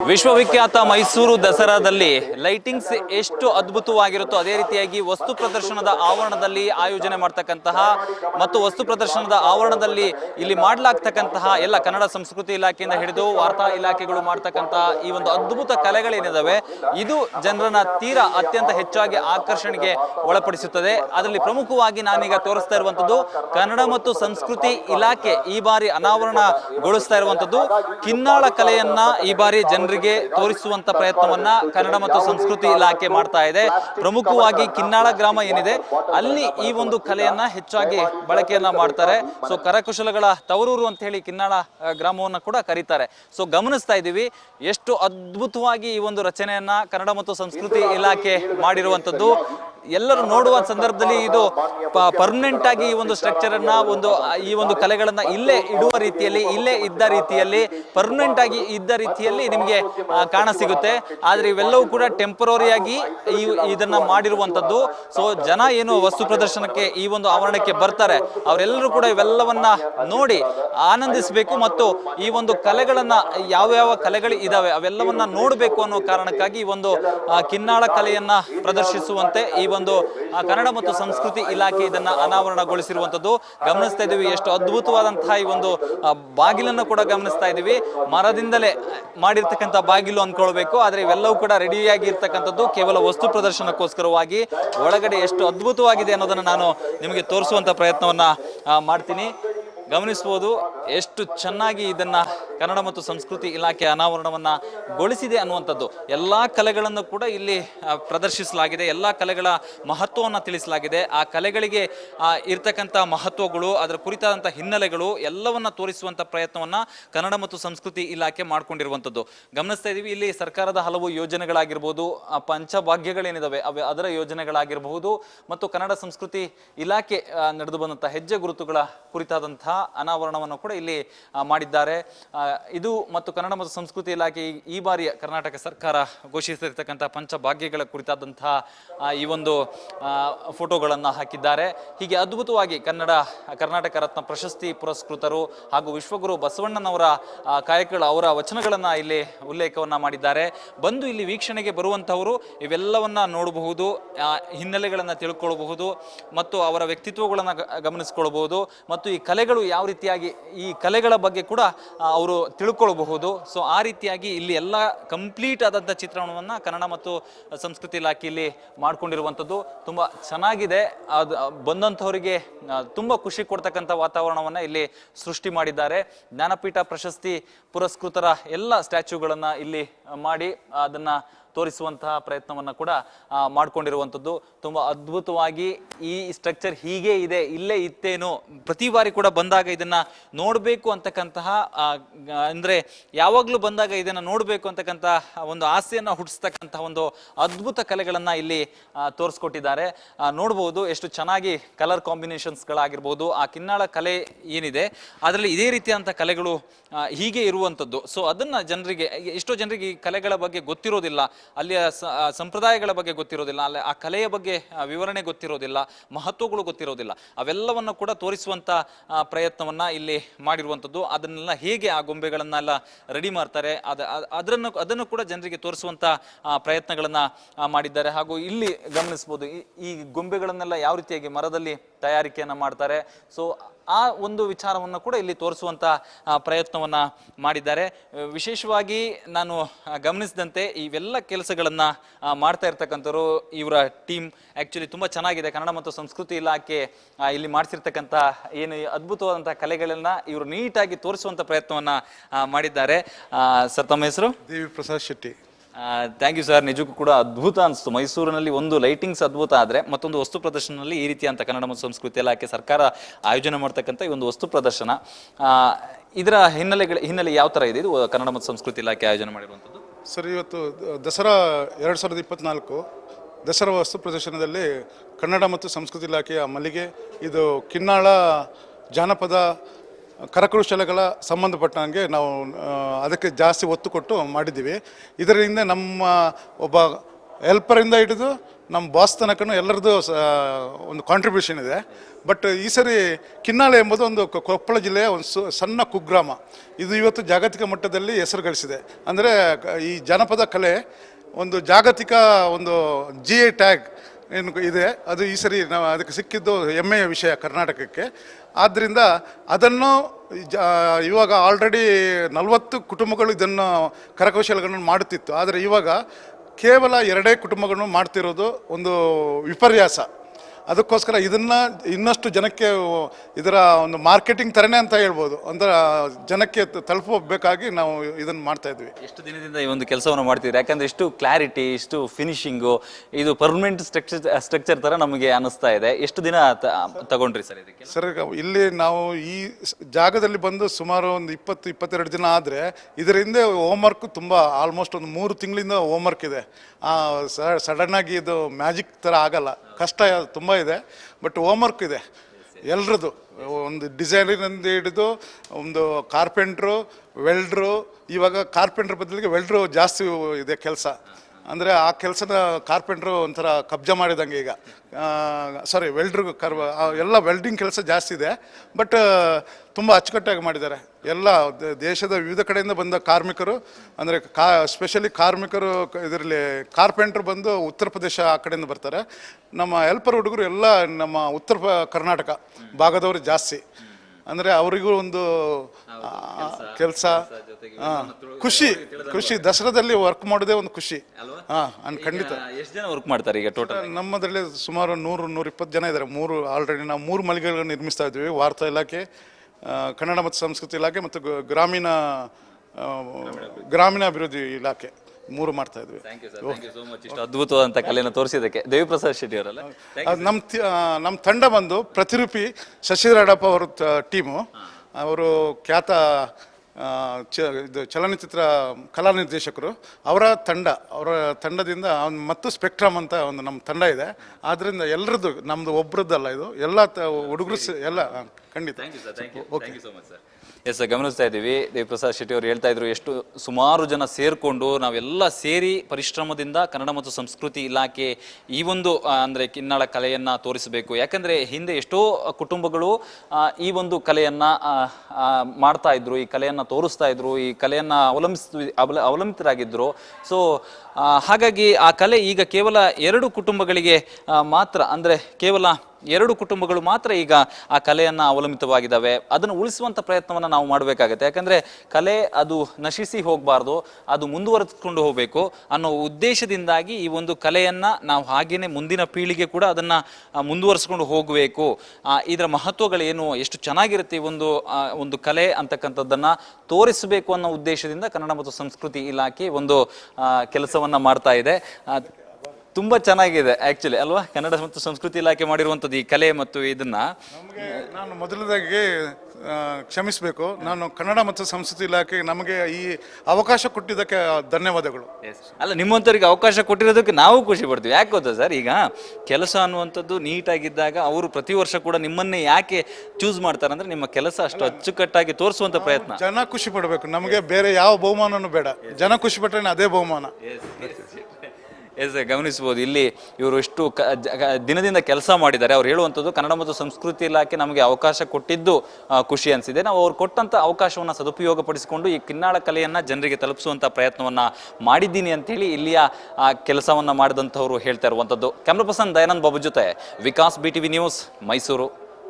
ವಿಶ್ವವಿಖ್ಯಾತ ಮೈಸೂರು ದಸರಾದಲ್ಲಿ ಲೈಟಿಂಗ್ಸ್ ಎಷ್ಟು ಅದ್ಭುತವಾಗಿರುತ್ತೋ ಅದೇ ರೀತಿಯಾಗಿ ವಸ್ತು ಪ್ರದರ್ಶನದ ಆವರಣದಲ್ಲಿ ಆಯೋಜನೆ ಮಾಡ್ತಕ್ಕಂತಹ ಮತ್ತು ವಸ್ತು ಪ್ರದರ್ಶನದ ಆವರಣದಲ್ಲಿ ಇಲ್ಲಿ ಮಾಡಲಾಗ್ತಕ್ಕಂತಹ ಎಲ್ಲ ಕನ್ನಡ ಸಂಸ್ಕೃತಿ ಇಲಾಖೆಯಿಂದ ಹಿಡಿದು ವಾರ್ತಾ ಇಲಾಖೆಗಳು ಮಾಡ್ತಕ್ಕಂತಹ ಈ ಒಂದು ಅದ್ಭುತ ಕಲೆಗಳೇನಿದಾವೆ, ಇದು ಜನರನ್ನ ತೀರಾ ಅತ್ಯಂತ ಹೆಚ್ಚಾಗಿ ಆಕರ್ಷಣೆಗೆ ಒಳಪಡಿಸುತ್ತದೆ. ಅದರಲ್ಲಿ ಪ್ರಮುಖವಾಗಿ ನಾನೀಗ ತೋರಿಸ್ತಾ ಇರುವಂತದ್ದು ಕನ್ನಡ ಮತ್ತು ಸಂಸ್ಕೃತಿ ಇಲಾಖೆ ಈ ಬಾರಿ ಅನಾವರಣಗೊಳಿಸ್ತಾ ಇರುವಂಥದ್ದು. ಕಿನ್ನಾಳ ಕಲೆಯನ್ನ ಈ ಬಾರಿ ಜನರಿಗೆ ತೋರಿಸುವಂತ ಪ್ರಯತ್ನವನ್ನ ಕನ್ನಡ ಮತ್ತು ಸಂಸ್ಕೃತಿ ಇಲಾಖೆ ಮಾಡ್ತಾ ಇದೆ. ಪ್ರಮುಖವಾಗಿ ಕಿನ್ನಾಳ ಗ್ರಾಮ ಏನಿದೆ, ಅಲ್ಲಿ ಈ ಒಂದು ಕಲೆಯನ್ನ ಹೆಚ್ಚಾಗಿ ಬಳಕೆಯನ್ನ ಮಾಡ್ತಾರೆ. ಸೊ, ಕರಕುಶಲಗಳ ತವರೂರು ಅಂತ ಹೇಳಿ ಕಿನ್ನಾಳ ಗ್ರಾಮವನ್ನ ಕೂಡ ಕರೀತಾರೆ. ಸೊ, ಗಮನಿಸ್ತಾ ಇದ್ದೀವಿ, ಎಷ್ಟು ಅದ್ಭುತವಾಗಿ ಈ ಒಂದು ರಚನೆಯನ್ನ ಕನ್ನಡ ಮತ್ತು ಸಂಸ್ಕೃತಿ ಇಲಾಖೆ ಮಾಡಿರುವಂತದ್ದು ಎಲ್ಲರೂ ನೋಡುವ ಸಂದರ್ಭದಲ್ಲಿ ಇದು ಪರ್ಮನೆಂಟ್ ಆಗಿ ಈ ಒಂದು ಸ್ಟ್ರಕ್ಚರ್ ಅನ್ನ, ಒಂದು ಈ ಒಂದು ಕಲೆಗಳನ್ನ ಇಲ್ಲೇ ಇಡುವ ರೀತಿಯಲ್ಲಿ, ಇಲ್ಲೇ ಇದ್ದ ರೀತಿಯಲ್ಲಿ ಪರ್ಮನೆಂಟ್ ಆಗಿ ಇದ್ದ ರೀತಿಯಲ್ಲಿ ನಿಮಗೆ ಕಾಣ ಸಿಗುತ್ತೆ. ಆದ್ರೆ ಇವೆಲ್ಲವೂ ಕೂಡ ಟೆಂಪರರಿಯಾಗಿ ಇದನ್ನ ಮಾಡಿರುವಂತದ್ದು ಸೊ ಜನ ಏನು ವಸ್ತು ಪ್ರದರ್ಶನಕ್ಕೆ ಈ ಒಂದು ಆವರಣಕ್ಕೆ ಬರ್ತಾರೆ, ಅವರೆಲ್ಲರೂ ಕೂಡ ಇವೆಲ್ಲವನ್ನ ನೋಡಿ ಆನಂದಿಸಬೇಕು ಮತ್ತು ಈ ಒಂದು ಕಲೆಗಳನ್ನ, ಯಾವ ಯಾವ ಕಲೆಗಳು ಇದಾವೆ, ಅವೆಲ್ಲವನ್ನ ನೋಡಬೇಕು ಅನ್ನೋ ಕಾರಣಕ್ಕಾಗಿ ಈ ಒಂದು ಕಿನ್ನಾಳ ಕಲೆಯನ್ನ ಪ್ರದರ್ಶಿಸುವಂತೆ ಈ ಒಂದು ಕನ್ನಡ ಮತ್ತು ಸಂಸ್ಕೃತಿ ಇಲಾಖೆ ಇದನ್ನ ಅನಾವರಣಗೊಳಿಸಿರುವಂತದ್ದು ಗಮನಿಸ್ತಾ ಇದೀವಿ ಎಷ್ಟು ಅದ್ಭುತವಾದಂತಹ ಈ ಒಂದು ಬಾಗಿಲನ್ನು ಕೂಡ ಗಮನಿಸ್ತಾ ಇದೀವಿ ಮರದಿಂದಲೇ ಮಾಡಿರ್ತಕ್ಕಂಥ ಬಾಗಿಲು ಅನ್ಕೊಳ್ಬೇಕು ಆದರೆ ಇವೆಲ್ಲವೂ ಕೂಡ ರೆಡಿಯಾಗಿ ಇರ್ತಕ್ಕಂಥದ್ದು ಕೇವಲ ವಸ್ತು ಪ್ರದರ್ಶನಕ್ಕೋಸ್ಕರವಾಗಿ. ಒಳಗಡೆ ಎಷ್ಟು ಅದ್ಭುತವಾಗಿದೆ ಅನ್ನೋದನ್ನ ನಾನು ನಿಮಗೆ ತೋರಿಸುವಂತ ಪ್ರಯತ್ನವನ್ನ ಮಾಡ್ತೀನಿ. ಗಮನಿಸಬಹುದು ಎಷ್ಟು ಚೆನ್ನಾಗಿ ಇದನ್ನ ಕನ್ನಡ ಮತ್ತು ಸಂಸ್ಕೃತಿ ಇಲಾಖೆ ಅನಾವರಣವನ್ನ ಗೊಳಿಸಿದೆ ಅನ್ನುವಂಥದ್ದು. ಎಲ್ಲಾ ಕಲೆಗಳನ್ನು ಕೂಡ ಇಲ್ಲಿ ಪ್ರದರ್ಶಿಸಲಾಗಿದೆ. ಎಲ್ಲ ಕಲೆಗಳ ಮಹತ್ವವನ್ನು ತಿಳಿಸಲಾಗಿದೆ. ಆ ಕಲೆಗಳಿಗೆ ಇರ್ತಕ್ಕಂಥ ಮಹತ್ವಗಳು, ಅದರ ಕುರಿತಾದಂಥ ಹಿನ್ನೆಲೆಗಳು ಎಲ್ಲವನ್ನ ತೋರಿಸುವಂಥ ಪ್ರಯತ್ನವನ್ನ ಕನ್ನಡ ಮತ್ತು ಸಂಸ್ಕೃತಿ ಇಲಾಖೆ ಮಾಡಿಕೊಂಡಿರುವಂಥದ್ದು. ಗಮನಿಸ್ತಾ ಇದ್ದೀವಿ ಇಲ್ಲಿ ಸರ್ಕಾರದ ಹಲವು ಯೋಜನೆಗಳಾಗಿರ್ಬೋದು ಪಂಚಭಾಗ್ಯಗಳೇನಿದಾವೆ, ಅವೆ ಅದರ ಯೋಜನೆಗಳಾಗಿರಬಹುದು ಮತ್ತು ಕನ್ನಡ ಸಂಸ್ಕೃತಿ ಇಲಾಖೆ ನಡೆದು ಬಂದಂಥ ಹೆಜ್ಜೆ ಗುರುತುಗಳ ಕುರಿತಾದಂತಹ ಅನಾವರಣವನ್ನು ಕೂಡ ಇಲ್ಲಿ ಮಾಡಿದ್ದಾರೆ. ಇದು ಮತ್ತು ಕನ್ನಡ ಮತ್ತು ಸಂಸ್ಕೃತಿ ಇಲಾಖೆ ಈ- ಬಾರಿಯ ಕರ್ನಾಟಕ ಸರ್ಕಾರ ಘೋಷಿಸಿರ್ತಕ್ಕಂಥ ಪಂಚಭಾಗ್ಯಗಳ ಕುರಿತಾದಂತಹ ಈ ಒಂದು ಫೋಟೋಗಳನ್ನು ಹಾಕಿದ್ದಾರೆ. ಹೀಗೆ ಅದ್ಭುತವಾಗಿ ಕನ್ನಡ, ಕರ್ನಾಟಕ ರತ್ನ ಪ್ರಶಸ್ತಿ ಪುರಸ್ಕೃತರು ಹಾಗೂ ವಿಶ್ವಗುರು ಬಸವಣ್ಣನವರ ಕಾಯಕಗಳು ಅವರ ವಚನಗಳನ್ನು ಇಲ್ಲಿ ಉಲ್ಲೇಖವನ್ನ ಮಾಡಿದ್ದಾರೆ. ಬಂದು ಇಲ್ಲಿ ವೀಕ್ಷಣೆಗೆ ಬರುವಂಥವರು ಇವೆಲ್ಲವನ್ನ ನೋಡಬಹುದು ಹಿನ್ನೆಲೆಗಳನ್ನು ತಿಳ್ಕೊಳ್ಬಹುದು ಮತ್ತು ಅವರ ವ್ಯಕ್ತಿತ್ವಗಳನ್ನು ಗಮನಿಸ್ಕೊಳ್ಬಹುದು ಮತ್ತು ಈ ಕಲೆಗಳು ಯಾವ ರೀತಿಯಾಗಿ ಈ ಕಲೆಗಳ ಬಗ್ಗೆ ಕೂಡ ಅವರು ತಿಳ್ಕೊಳ್ಬಹುದು. ಸೊ ಆ ರೀತಿಯಾಗಿ ಇಲ್ಲಿ ಎಲ್ಲ ಕಂಪ್ಲೀಟ್ ಆದಂಥ ಚಿತ್ರಣವನ್ನು ಕನ್ನಡ ಮತ್ತು ಸಂಸ್ಕೃತಿ ಇಲಾಖೆಯಲ್ಲಿ ಮಾಡಿಕೊಂಡಿರುವಂಥದ್ದು ತುಂಬ ಚೆನ್ನಾಗಿದೆ. ಅದು ಬಂದಂಥವರಿಗೆ ತುಂಬ ಖುಷಿ ಕೊಡ್ತಕ್ಕಂಥ ವಾತಾವರಣವನ್ನು ಇಲ್ಲಿ ಸೃಷ್ಟಿ ಮಾಡಿದ್ದಾರೆ. ಜ್ಞಾನಪೀಠ ಪ್ರಶಸ್ತಿ ಪುರಸ್ಕೃತರ ಎಲ್ಲ ಸ್ಟ್ಯಾಚ್ಯೂಗಳನ್ನು ಇಲ್ಲಿ ಮಾಡಿ, ಅದನ್ನ ತೋರಿಸುವಂತಹ ಪ್ರಯತ್ನವನ್ನು ಕೂಡ ಮಾಡಿಕೊಂಡಿರುವಂಥದ್ದು. ತುಂಬ ಅದ್ಭುತವಾಗಿ ಈ ಸ್ಟ್ರಕ್ಚರ್ ಹೀಗೆ ಇದೆ, ಇಲ್ಲೇ ಇತ್ತೇನು, ಪ್ರತಿ ಬಾರಿ ಕೂಡ ಬಂದಾಗ ಇದನ್ನ ನೋಡಬೇಕು ಅಂತಕ್ಕಂತಹ ಅಂದರೆ ಯಾವಾಗಲೂ ಬಂದಾಗ ಇದನ್ನ ನೋಡಬೇಕು ಅಂತಕ್ಕಂತಹ ಒಂದು ಆಸೆಯನ್ನ ಹುಟ್ಟಿಸ್ತಕ್ಕಂತಹ ಒಂದು ಅದ್ಭುತ ಕಲೆಗಳನ್ನ ಇಲ್ಲಿ ತೋರಿಸ್ಕೊಟ್ಟಿದ್ದಾರೆ. ನೋಡ್ಬೋದು ಎಷ್ಟು ಚೆನ್ನಾಗಿ ಕಲರ್ ಕಾಂಬಿನೇಷನ್ಸ್ಗಳಾಗಿರ್ಬೋದು ಆ ಕಿನ್ನಾಳ ಕಲೆ ಏನಿದೆ, ಅದರಲ್ಲಿ ಇದೇ ರೀತಿಯಾದಂಥ ಕಲೆಗಳು ಹೀಗೆ ಇರುವಂಥದ್ದು. ಸೊ ಅದನ್ನ ಜನರಿಗೆ ಎಷ್ಟೋ ಜನರಿಗೆ ಈ ಕಲೆಗಳ ಬಗ್ಗೆ ಗೊತ್ತಿರೋದಿಲ್ಲ. ಅಲ್ಲಿಯ ಸಂಪ್ರದಾಯಗಳ ಬಗ್ಗೆ ಗೊತ್ತಿರೋದಿಲ್ಲ, ಅಲ್ಲಿ ಆ ಕಲೆಯ ಬಗ್ಗೆ ವಿವರಣೆ ಗೊತ್ತಿರೋದಿಲ್ಲ, ಮಹತ್ವಗಳು ಗೊತ್ತಿರೋದಿಲ್ಲ. ಅವೆಲ್ಲವನ್ನು ಕೂಡ ತೋರಿಸುವಂತ ಪ್ರಯತ್ನವನ್ನು ಇಲ್ಲಿ ಮಾಡಿರುವಂಥದ್ದು. ಅದನ್ನೆಲ್ಲ ಹೇಗೆ ಆ ಗೊಂಬೆಗಳನ್ನೆಲ್ಲ ರೆಡಿ ಮಾಡ್ತಾರೆ, ಅದ ಅದನ್ನು ಅದನ್ನು ಕೂಡ ಜನರಿಗೆ ತೋರಿಸುವಂತ ಪ್ರಯತ್ನಗಳನ್ನು ಮಾಡಿದ್ದಾರೆ. ಹಾಗೂ ಇಲ್ಲಿ ಗಮನಿಸ್ಬೋದು ಈ ಗೊಂಬೆಗಳನ್ನೆಲ್ಲ ಯಾವ ರೀತಿಯಾಗಿ ಮರದಲ್ಲಿ ತಯಾರಿಕೆಯನ್ನ ಮಾಡ್ತಾರೆ. ಸೊ ಆ ಒಂದು ವಿಚಾರವನ್ನು ಕೂಡ ಇಲ್ಲಿ ತೋರಿಸುವಂಥ ಪ್ರಯತ್ನವನ್ನು ಮಾಡಿದ್ದಾರೆ. ವಿಶೇಷವಾಗಿ ನಾನು ಗಮನಿಸಿದಂತೆ ಇವೆಲ್ಲ ಕೆಲಸಗಳನ್ನ ಮಾಡ್ತಾ ಇರ್ತಕ್ಕಂಥವ್ರು ಇವರ ಟೀಮ್ ಆ್ಯಕ್ಚುಲಿ ತುಂಬಾ ಚೆನ್ನಾಗಿದೆ. ಕನ್ನಡ ಮತ್ತು ಸಂಸ್ಕೃತಿ ಇಲಾಖೆ ಇಲ್ಲಿ ಮಾಡಿಸಿರ್ತಕ್ಕಂಥ ಏನು ಅದ್ಭುತವಾದಂಥ ಕಲೆಗಳನ್ನ ಇವರು ನೀಟಾಗಿ ತೋರಿಸುವಂತ ಪ್ರಯತ್ನವನ್ನ ಮಾಡಿದ್ದಾರೆ. ಸರ್, ತಮ್ಮ ಹೆಸರು? Devi Prasad Shetty. Thank you sir ನಿಜಕ್ಕೂ ಕೂಡ ಅದ್ಭುತ ಅನಿಸ್ತು. ಮೈಸೂರಿನಲ್ಲಿ ಒಂದು ಲೈಟಿಂಗ್ಸ್ ಅದ್ಭುತ ಆದರೆ ಮತ್ತೊಂದು ವಸ್ತು ಪ್ರದರ್ಶನದಲ್ಲಿ ಈ ರೀತಿ ಅಂತ ಕನ್ನಡ ಮತ್ತು ಸಂಸ್ಕೃತಿ ಇಲಾಖೆ ಸರ್ಕಾರ ಆಯೋಜನೆ ಮಾಡ್ತಕ್ಕಂಥ ಈ ಒಂದು ವಸ್ತು ಪ್ರದರ್ಶನ. ಇದರ ಹಿನ್ನೆಲೆಗಳ ಹಿನ್ನೆಲೆ ಯಾವ ಥರ ಇದೆ? ಇದು ಕನ್ನಡ ಮತ್ತು ಸಂಸ್ಕೃತಿ ಇಲಾಖೆ ಆಯೋಜನೆ ಮಾಡಿರುವಂಥದ್ದು. ಸರ್, ಇವತ್ತು ದಸರಾ ಎರಡು ಸಾವಿರದ ಇಪ್ಪತ್ನಾಲ್ಕು ದಸರಾ ವಸ್ತು ಪ್ರದರ್ಶನದಲ್ಲಿ ಕನ್ನಡ ಮತ್ತು ಸಂಸ್ಕೃತಿ ಇಲಾಖೆಯ ಮಲ್ಲಿಗೆ, ಇದು ಕಿನ್ನಾಳ ಜಾನಪದ ಕರಕುಶಲಗಳ ಸಂಬಂಧಪಟ್ಟಂಗೆ ನಾವು ಅದಕ್ಕೆ ಜಾಸ್ತಿ ಒತ್ತು ಕೊಟ್ಟು ಮಾಡಿದ್ದೀವಿ. ಇದರಿಂದ ನಮ್ಮ ಒಬ್ಬ ಹೆಲ್ಪರಿಂದ ಹಿಡಿದು ನಮ್ಮ ಬಾಸ್ ತನಕನೂ ಎಲ್ಲರದ್ದು ಒಂದು ಕಾಂಟ್ರಿಬ್ಯೂಷನ್ ಇದೆ. ಬಟ್ ಈ ಸರಿ ಕಿನ್ನಾಳೆ ಎಂಬುದು ಒಂದು ಕೊಪ್ಪಳ ಜಿಲ್ಲೆಯ ಒಂದು ಸಣ್ಣ ಕುಗ್ರಾಮ. ಇದು ಇವತ್ತು ಜಾಗತಿಕ ಮಟ್ಟದಲ್ಲಿ ಹೆಸರು ಗಳಿಸಿದೆ. ಅಂದರೆ ಈ ಜನಪದ ಕಲೆ ಒಂದು ಜಾಗತಿಕ ಒಂದು ಜಿ ಎ ಟ್ಯಾಗ್ ಏನು ಇದೆ. ಅದು ಈ ಸರಿ ನಾವು ಅದಕ್ಕೆ ಸಿಕ್ಕಿದ್ದು ಹೆಮ್ಮೆಯ ವಿಷಯ ಕರ್ನಾಟಕಕ್ಕೆ. ಆದ್ದರಿಂದ ಅದನ್ನು ಇವಾಗ ಆಲ್ರೆಡಿ ನಲವತ್ತು ಕುಟುಂಬಗಳು ಇದನ್ನು ಕರಕೌಶಲಗಳನ್ನು ಮಾಡುತ್ತಿತ್ತು. ಆದರೆ ಇವಾಗ ಕೇವಲ ಎರಡೇ ಕುಟುಂಬಗಳನ್ನು ಮಾಡ್ತಿರೋದು ಒಂದು ವಿಪರ್ಯಾಸ. ಅದಕ್ಕೋಸ್ಕರ ಇದನ್ನು ಇನ್ನಷ್ಟು ಜನಕ್ಕೆ ಇದರ ಒಂದು ಮಾರ್ಕೆಟಿಂಗ್ ಥರನೇ ಅಂತ ಹೇಳ್ಬೋದು. ಅಂದ್ರೆ ಜನಕ್ಕೆ ತಲುಪಬೇಕಾಗಿ ನಾವು ಇದನ್ನು ಮಾಡ್ತಾ ಇದ್ವಿ. ಎಷ್ಟು ದಿನದಿಂದ ಈ ಒಂದು ಕೆಲಸವನ್ನು ಮಾಡ್ತಿದ್ರೆ ಯಾಕಂದ್ರೆ ಇಷ್ಟು ಕ್ಲಾರಿಟಿ ಇಷ್ಟು ಫಿನಿಶಿಂಗು ಇದು ಪರ್ಮನೆಂಟ್ ಸ್ಟ್ರಕ್ಚರ್ ಸ್ಟ್ರಕ್ಚರ್ ತರ ನಮಗೆ ಅನಿಸ್ತಾ ಇದೆ. ಎಷ್ಟು ದಿನ ತಗೊಂಡ್ರಿ ಸರ್ ಇದಕ್ಕೆ? ಸರ್ ಇಲ್ಲಿ ನಾವು ಈ ಜಾಗದಲ್ಲಿ ಬಂದು ಸುಮಾರು ಒಂದು ಇಪ್ಪತ್ತು ಇಪ್ಪತ್ತೆರಡು ದಿನ ಆದರೆ ಇದರಿಂದ ಹೋಮ್ ಹೋಮ್ವರ್ಕ್ ತುಂಬ ಆಲ್ಮೋಸ್ಟ್ ಒಂದು ಮೂರು ತಿಂಗಳಿಂದ ಹೋಮ್ವರ್ಕ್ ಇದೆ. ಸಡನ್ ಆಗಿ ಇದು ಮ್ಯಾಜಿಕ್ ಥರ ಆಗಲ್ಲ. ಕಷ್ಟ ತುಂಬ ಇದೆ ಬಟ್ ಹೋಮ್ವರ್ಕ್ ಇದೆ. ಎಲ್ರದ್ದು, ಒಂದು ಡಿಸೈನಿಂದ ಹಿಡಿದು, ಒಂದು ಕಾರ್ಪೆಂಟ್ರು ವೆಲ್ಡ್ರು ಇವಾಗ ಕಾರ್ಪೆಂಟ್ರ್ ಬದಲಿಗೆ ವೆಲ್ಡ್ರು ಜಾಸ್ತಿ ಇದೆ ಕೆಲಸ. ಅಂದರೆ ಆ ಕೆಲಸದ ಕಾರ್ಪೆಂಟ್ರು ಒಂಥರ ಕಬ್ಜಾ ಮಾಡಿದಂಗೆ ಈಗ. ಸಾರಿ ವೆಲ್ಡ್ರಿಗೂ ಕರ್ವ ಎಲ್ಲ ವೆಲ್ಡಿಂಗ್ ಕೆಲಸ ಜಾಸ್ತಿ ಇದೆ ಬಟ್ ತುಂಬ ಅಚ್ಚುಕಟ್ಟಾಗಿ ಮಾಡಿದ್ದಾರೆ. ಎಲ್ಲ ದೇಶದ ವಿವಿಧ ಕಡೆಯಿಂದ ಬಂದ ಕಾರ್ಮಿಕರು, ಅಂದರೆ ಕಾ ಸ್ಪೆಷಲಿ ಕಾರ್ಮಿಕರು ಇದರಲ್ಲಿ ಕಾರ್ಪೆಂಟ್ರು ಬಂದು ಉತ್ತರ ಪ್ರದೇಶ ಆ ಕಡೆಯಿಂದ ಬರ್ತಾರೆ. ನಮ್ಮ ಹೆಲ್ಪರ್ ಹುಡುಗರು ಎಲ್ಲ ನಮ್ಮ ಉತ್ತರ ಕರ್ನಾಟಕ, ಭಾಗದವರು ಜಾಸ್ತಿ. ಅಂದರೆ ಅವರಿಗೂ ಒಂದು ಕೆಲಸ ಖುಷಿ ಖುಷಿ. ದಸರಾದಲ್ಲಿ ವರ್ಕ್ ಮಾಡೋದೇ ಒಂದು ಖುಷಿ. ಹಾಂ ಖಂಡಿತ. ಎಷ್ಟು ಜನ ವರ್ಕ್ ಮಾಡ್ತಾರೆ ಈಗ ಟೋಟಲ್ ನಮ್ಮದ್ರಲ್ಲಿ ಸುಮಾರು ನೂರು ನೂರಿಪ್ಪತ್ತು ಜನ ಇದ್ದಾರೆ. ಮೂರು ಆಲ್ರೆಡಿ ನಾವು ಮೂರು ಮಳಿಗೆಗಳನ್ನು ನಿರ್ಮಿಸ್ತಾ ಇದ್ವಿ ವಾರ್ತಾ ಇಲಾಖೆ ಕನ್ನಡ ಮತ್ತು ಸಂಸ್ಕೃತಿ ಇಲಾಖೆ ಮತ್ತು ಗ್ರಾಮೀಣ ಗ್ರಾಮೀಣಾಭಿವೃದ್ಧಿ ಗ್ರಾಮೀಣ ಅಭಿವೃದ್ಧಿ. ಇಲಾಖೆ. ಮೂರು ಮಾಡ್ತಾ ಇದ್ವಿ. Thank you sir thank you so much ಇಷ್ಟು ಅದ್ಭುತವಾದಂಥ ಕಲೆಯನ್ನು ತೋರಿಸಿದ್ದಕ್ಕೆ. ದೇವಿಪ್ರಸಾದ್ ಶೆಟ್ಟಿ ಅವರಲ್ಲ? ನಮ್ಮ ನಮ್ಮ ತಂಡ ಬಂದು ಪ್ರತಿರೂಪಿ ಶಶಿಧರಡಪ್ಪ ಅವರ ಟೀಮು. ಅವರು ಖ್ಯಾತ ಚ ಇದು ಚಲನಚಿತ್ರ ಕಲಾ ನಿರ್ದೇಶಕರು. ಅವರ ತಂಡ ಅವರ ತಂಡದಿಂದ ಅವ್ನು ಮತ್ತು ಸ್ಪೆಕ್ಟ್ರಮ್ ಅಂತ ಒಂದು ನಮ್ಮ ತಂಡ ಇದೆ. ಆದ್ದರಿಂದ ಎಲ್ಲರದ್ದು ನಮ್ಮದು ಒಬ್ರದ್ದಲ್ಲ ಇದು. ಎಲ್ಲ ತ- ಹುಡುಗರು ಯು ಎಲ್ಲ ಮಚ್ ಖಂಡಿತ. ಎಸ್ ಗಮನಿಸ್ತಾ ಇದ್ದೀವಿ. ದೇವಿಪ್ರಸಾದ್ ಶೆಟ್ಟಿ ಅವರು ಹೇಳ್ತಾ ಇದ್ರು ಎಷ್ಟು ಸುಮಾರು ಜನ ಸೇರಿಕೊಂಡು ನಾವೆಲ್ಲ ಸೇರಿ ಪರಿಶ್ರಮದಿಂದ ಕನ್ನಡ ಮತ್ತು ಸಂಸ್ಕೃತಿ ಇಲಾಖೆ ಈ ಒಂದು ಅಂದರೆ ಕಿನ್ನಾಳ ಕಲೆಯನ್ನ ತೋರಿಸಬೇಕು. ಯಾಕಂದರೆ ಹಿಂದೆ ಎಷ್ಟೋ ಕುಟುಂಬಗಳು ಈ ಒಂದು ಕಲೆಯನ್ನು ಮಾಡ್ತಾ ಇದ್ರು, ಈ ಕಲೆಯನ್ನು ತೋರಿಸ್ತಾ ಇದ್ರು, ಈ ಕಲೆಯನ್ನು ಅವಲಂಬಿಸ್ ಅವಲ ಅವಲಂಬಿತರಾಗಿದ್ದರು ಸೊ ಹಾಗಾಗಿ ಆ ಕಲೆ ಈಗ ಕೇವಲ ಎರಡು ಕುಟುಂಬಗಳಿಗೆ ಮಾತ್ರ, ಅಂದರೆ ಕೇವಲ ಎರಡು ಕುಟುಂಬಗಳು ಮಾತ್ರ ಈಗ ಆ ಕಲೆಯನ್ನ ಅವಲಂಬಿತವಾಗಿದ್ದಾವೆ. ಅದನ್ನು ಉಳಿಸುವಂತ ಪ್ರಯತ್ನವನ್ನ ನಾವು ಮಾಡಬೇಕಾಗತ್ತೆ. ಯಾಕಂದ್ರೆ ಕಲೆ ಅದು ನಶಿಸಿ ಹೋಗಬಾರ್ದು, ಅದು ಮುಂದುವರೆಸ್ಕೊಂಡು ಹೋಗಬೇಕು ಅನ್ನೋ ಉದ್ದೇಶದಿಂದಾಗಿ ಈ ಒಂದು ಕಲೆಯನ್ನ ನಾವು ಹಾಗೇನೆ ಮುಂದಿನ ಪೀಳಿಗೆ ಕೂಡ ಅದನ್ನ ಮುಂದುವರಿಸ್ಕೊಂಡು ಹೋಗಬೇಕು. ಇದರ ಮಹತ್ವಗಳೇನು ಎಷ್ಟು ಚೆನ್ನಾಗಿರುತ್ತೆ ಈ ಒಂದು ಒಂದು ಕಲೆ ಅಂತಕ್ಕಂಥದ್ದನ್ನು ತೋರಿಸಬೇಕು ಅನ್ನೋ ಉದ್ದೇಶದಿಂದ ಕನ್ನಡ ಮತ್ತು ಸಂಸ್ಕೃತಿ ಇಲಾಖೆ ಒಂದು ಕೆಲಸವನ್ನು ಮಾಡ್ತಾ ಇದೆ. ತುಂಬಾ ಚೆನ್ನಾಗಿದೆ ಆಕ್ಚುಲಿ ಅಲ್ವಾ? ಕನ್ನಡ ಮತ್ತು ಸಂಸ್ಕೃತಿ ಇಲಾಖೆ ಮಾಡಿರುವಂಥದ್ದು ಈ ಕಲೆ ಮತ್ತು ಇದನ್ನ. ನಮಗೆ ನಾನು ಮೊದಲದಾಗಿ ಆ, ಕ್ಷಮಿಸಬೇಕು. ನಾನು ಕನ್ನಡ ಮತ್ತು ಸಂಸ್ಕೃತಿ ಇಲಾಖೆ ನಮಗೆ ಈ ಅವಕಾಶ ಕೊಟ್ಟಿದ್ದಕ್ಕೆ ಧನ್ಯವಾದಗಳು. ಅಲ್ಲ ನಿಮ್ಮಂಥವ್ರಿಗೆ ಅವಕಾಶ ಕೊಟ್ಟಿರೋದಕ್ಕೆ ನಾವು ಖುಷಿ ಪಡ್ತೀವಿ. ಯಾಕೆ ಗೊತ್ತಾ ಸರ್? ಈಗ ಕೆಲಸ ಅನ್ನುವಂಥದ್ದು ನೀಟಾಗಿದ್ದಾಗ ಅವರು ಪ್ರತಿ ವರ್ಷ ಕೂಡ ನಿಮ್ಮನ್ನೇ ಯಾಕೆ ಚೂಸ್ ಮಾಡ್ತಾರೆ ಅಂದ್ರೆ ನಿಮ್ಮ ಕೆಲಸ ಅಷ್ಟು ಅಚ್ಚುಕಟ್ಟಾಗಿ ತೋರಿಸುವಂತ ಪ್ರಯತ್ನ. ಜನ ಖುಷಿ ಪಡಬೇಕು. ನಮಗೆ ಬೇರೆ ಯಾವ ಬಹುಮಾನನೂ ಬೇಡ. ಜನ ಖುಷಿ ಪಟ್ಟರೆ ಅದೇ ಬಹುಮಾನ. ಎಸ್ ಗಮನಿಸಬಹುದು. ಇಲ್ಲಿ ಇವರು ಎಷ್ಟು ದಿನದಿಂದ ಕೆಲಸ ಮಾಡಿದ್ದಾರೆ. ಅವ್ರು ಹೇಳುವಂಥದ್ದು ಕನ್ನಡ ಮತ್ತು ಸಂಸ್ಕೃತಿ ಇಲಾಖೆ ನಮಗೆ ಅವಕಾಶ ಕೊಟ್ಟಿದ್ದು ಖುಷಿ ಅನಿಸಿದೆ. ನಾವು ಅವ್ರು ಕೊಟ್ಟಂತ ಅವಕಾಶವನ್ನು ಸದುಪಯೋಗಪಡಿಸಿಕೊಂಡು ಈ ಕಿನ್ನಾಳ ಕಲೆಯನ್ನ ಜನರಿಗೆ ತಲುಪಿಸುವಂತ ಪ್ರಯತ್ನವನ್ನ ಮಾಡಿದ್ದೀನಿ ಅಂತೇಳಿ ಇಲ್ಲಿಯ ಕೆಲಸವನ್ನ ಮಾಡಿದಂಥವ್ರು ಹೇಳ್ತಾ ಇರುವಂಥದ್ದು. ಕ್ಯಾಮ್ರಾ ಪರ್ಸನ್ ದಯಾನಂದ್ ಬಾಬು ಜೊತೆ Vikas B T V news Mysuru.